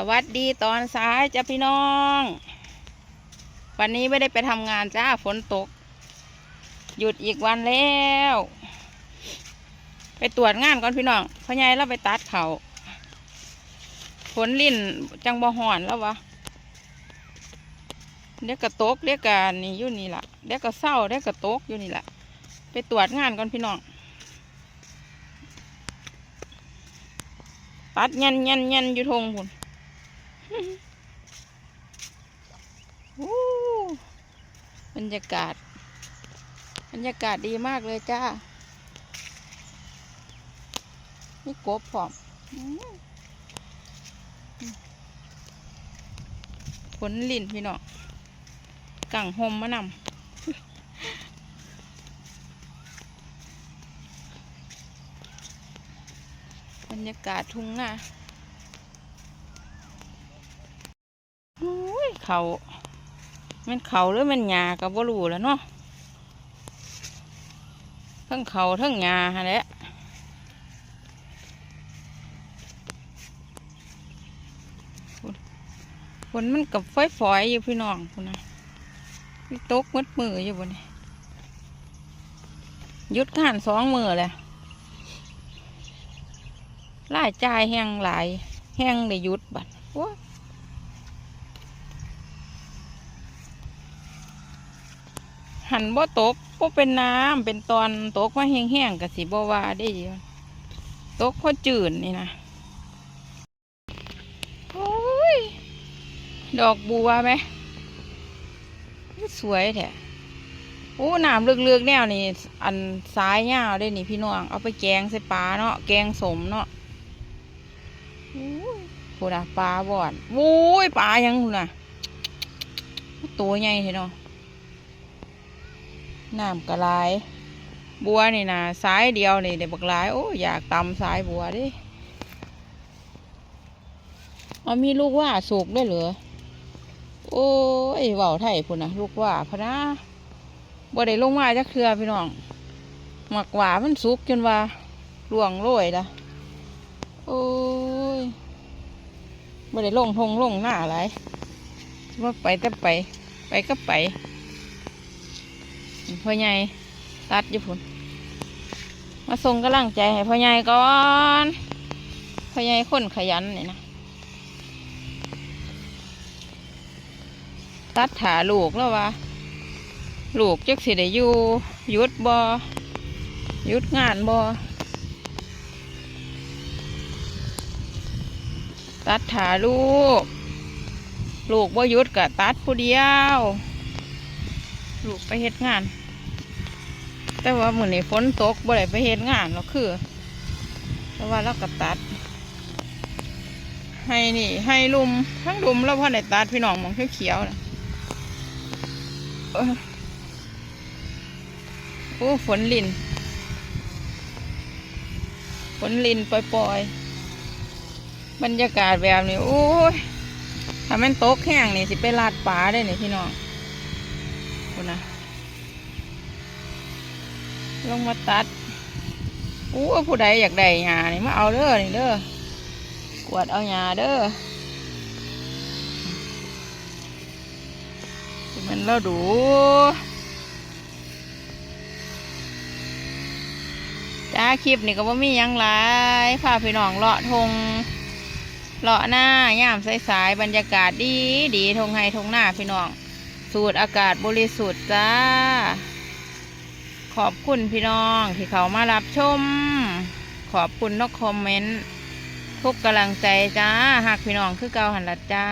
สวัสดีตอนสายจ้าพี่น้อง วันนี้ไม่ได้ไปทำงานจ้าฝนตก หยุดอีกวันแล้ว ไปตรวจงานก่อนพี่น้องพ่อใหญ่เราไปตัดเขาฝนลิ่นจังบ่หอนแล้ววะเดี๋ยวกระตกเดี๋ยวกะนี่อยู่นี่ละเดี๋ยวกระเศร้าเดี๋ยวกระตกอยู่นี่ละไปตรวจงานก่อนพี่น้องตัดเงี้ยนเงี้ยนเงี้ยนอยู่ทงพุ่น บรรยากาศ บรรยากาศดีมากเลยจ้า นี่กบพร้อมอืมผลลิ่นพี่น้องกังหมมะนำบรรยากาศทุ่งนาโอ้ย เขามันเขาหรือมันหญ้าก็บ่รู้แล้วเนาะทั้งเขาทั้งหญ้าหั่นแหละฝนมันกับฝอยๆอยู่พี่น้องคุณนะมีตกมืดมืออยู่บนนี้ยุดงานสองมือเลยรายจ่ายแห้งหลายแห้งได้ยุดบัดโอ้ หันบ่ตกบ่เป็นน้ำเป็นตอนตกมาแห้งๆกับสีบ่ว่าได้เดียวตกเพราะจืดนี่นะโอ้ยดอกบัวไหมสวยแท้โอ้น้ำเลือกๆแนวนี่อันซ้ายยาวได้นี่พี่น้อง เอาไปแกงใส่ปลาเนาะแกงสมเนาะโอ้ยพูดนะปลาบอดโอ้ยปลายังพูดนะตัวใหญ่เห็นเนาะ น้ำกระลาย บัวนี่นะซ้ายเดียวนี่เดี๋ยวบักลาย โอ้อยากตำซ้ายบัวดิเอามีลูกว่าสุกด้วยเหรอ โอ้ยเว้าไทยพุ่นนะลูกว่าพะนะบ่ได้ลงมาจักเทือพี่น้อง หมักหวามันสุกจนว่าล่วงโรยละโอ้ยบ่ได้ลงทงลงหน้าอะไรว่าไปแต่ไป ไปก็ไป พ่อใหญ่ตัดอยู่พุ่นมาส่งกำลังใจให้พ่อใหญ่ก่อนพ่อใหญ่คนขยันนี่นะตัดถาลูกแล้ววะลูกจักสิได้อยู่ยุดบอยุดงานบอตัดถาลูก ลูกบ่ยุดกะตัดผู้เดียว ลูกไปเฮ็ดงาน แต่ว่าเหมือนี้ฝนตกบ่ได้ไปเฮ็ดงานหรอกคือเพราะว่าเราก็ตัด ให้นี่ ให้ลุมทั้งลุมแล้วพอได้ตัดพี่น้องมองเขียวๆนะเอ้โอ้ฝนลินฝนลินปล่อยๆบรรยากาศแบบนี้โอ้ยถ้ามันตกแห้งนี่สิไปลาดป่าได้นี่พี่น้อง คุณนะลงมาตัดโอ้ผู้ใดอยากได้หญ้านี่มาเอาเด้อนี่เด้อกวดเอาหญ้าเด้อมันเราดูจ้าคลิปนี่ก็บ่มียังหลายพาพี่น้องเลาะทงเลาะหน้าย่ามสายๆบรรยากาศดีดีทงไฮทงหน้าพี่น้อง สูดอากาศบริสุทธิ์จ้า ขอบคุณพี่น้องที่เขามารับชม ขอบคุณนกคอมเมนต์ทุกกำลังใจจ้า หากพี่น้องคือเก่าหันละจ้า